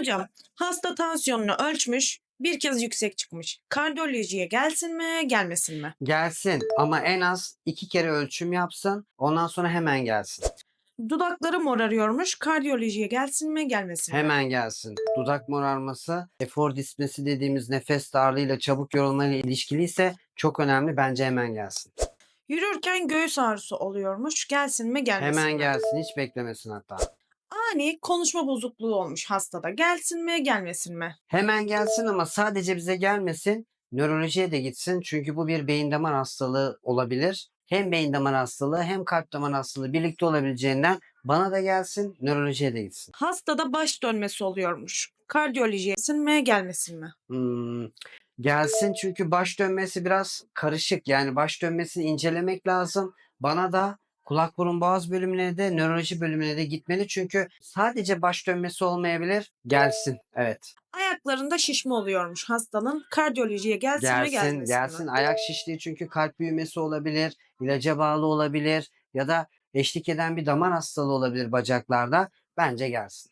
Hocam hasta tansiyonunu ölçmüş. Bir kez yüksek çıkmış. Kardiyolojiye gelsin mi gelmesin mi? Gelsin ama en az iki kere ölçüm yapsın. Ondan sonra hemen gelsin. Dudakları morarıyormuş. Kardiyolojiye gelsin mi gelmesin mi? Hemen gelsin. Dudak morarması, efor dispnesi dediğimiz nefes darlığıyla çabuk yorulmayla ilişkiliyse çok önemli. Bence hemen gelsin. Yürürken göğüs ağrısı oluyormuş. Gelsin mi gelmesin Hemen mi? gelsin. Hiç beklemesin hatta. Ani konuşma bozukluğu olmuş hastada. Gelsin mi gelmesin mi? Hemen gelsin ama sadece bize gelmesin. Nörolojiye de gitsin. Çünkü bu bir beyin damar hastalığı olabilir. Hem beyin damar hastalığı hem kalp damar hastalığı birlikte olabileceğinden bana da gelsin, nörolojiye de gitsin. Hastada baş dönmesi oluyormuş. Kardiyolojiye gelsin mi gelmesin mi? Hmm, gelsin çünkü baş dönmesi biraz karışık. Yani baş dönmesini incelemek lazım. Bana da kulak burun boğaz bölümüne de nöroloji bölümüne de gitmeli. Çünkü sadece baş dönmesi olmayabilir. Gelsin. Evet. Ayaklarında şişme oluyormuş hastanın. Kardiyolojiye gelsin, mi Gelsin, gelmesin gelsin. mi? Ayak şişliği çünkü kalp büyümesi olabilir, ilaca bağlı olabilir ya da eşlik eden bir damar hastalığı olabilir bacaklarda. Bence gelsin.